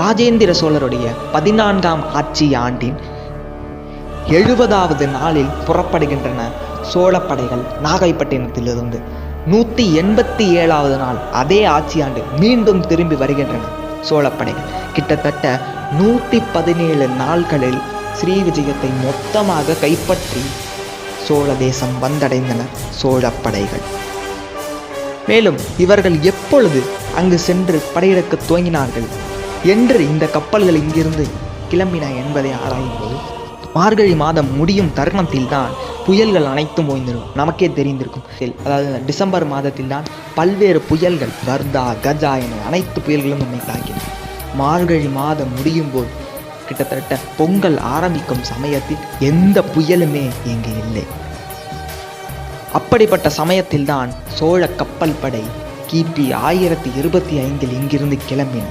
ராஜேந்திர சோழருடைய பதினான்காம் ஆட்சி ஆண்டின் எழுபதாவது நாளில் புறப்படுகின்றன சோழப்படைகள் நாகைப்பட்டினத்திலிருந்து. நூற்றி எண்பத்தி ஏழாவது நாள் அதே ஆட்சியாண்டு மீண்டும் திரும்பி வருகின்றன சோழப்படைகள். கிட்டத்தட்ட நூற்றி பதினேழு நாள்களில் ஸ்ரீ விஜயத்தை மொத்தமாக கைப்பற்றி சோழ தேசம் வந்தடைந்தனர் சோழப்படைகள். மேலும் இவர்கள் எப்பொழுது அங்கு சென்று படையெடுக்க துவங்கினார்கள்? என்று இந்த கப்பல்கள் இங்கிருந்து கிளம்பின என்பதை ஆராயும் போது மார்கழி மாதம் முடியும் தருணத்தில் தான் புயல்கள் அனைத்தும் ஓய்ந்திருக்கும் நமக்கே தெரிந்திருக்கும் அதாவது டிசம்பர் மாதத்தில் தான் பல்வேறு புயல்கள் வர்தா கஜா என அனைத்து புயல்களும் நம்மை தாக்கின. மார்கழி மாதம் முடியும் போது கிட்டத்தட்ட பொங்கல் ஆரம்பிக்கும் சமயத்தில் எந்த புயலுமே இங்கு இல்லை. அப்படிப்பட்ட சமயத்தில்தான் சோழ கப்பல் படை கிபி ஆயிரத்தி இருபத்தி ஐந்தில் இங்கிருந்து கிளம்பின.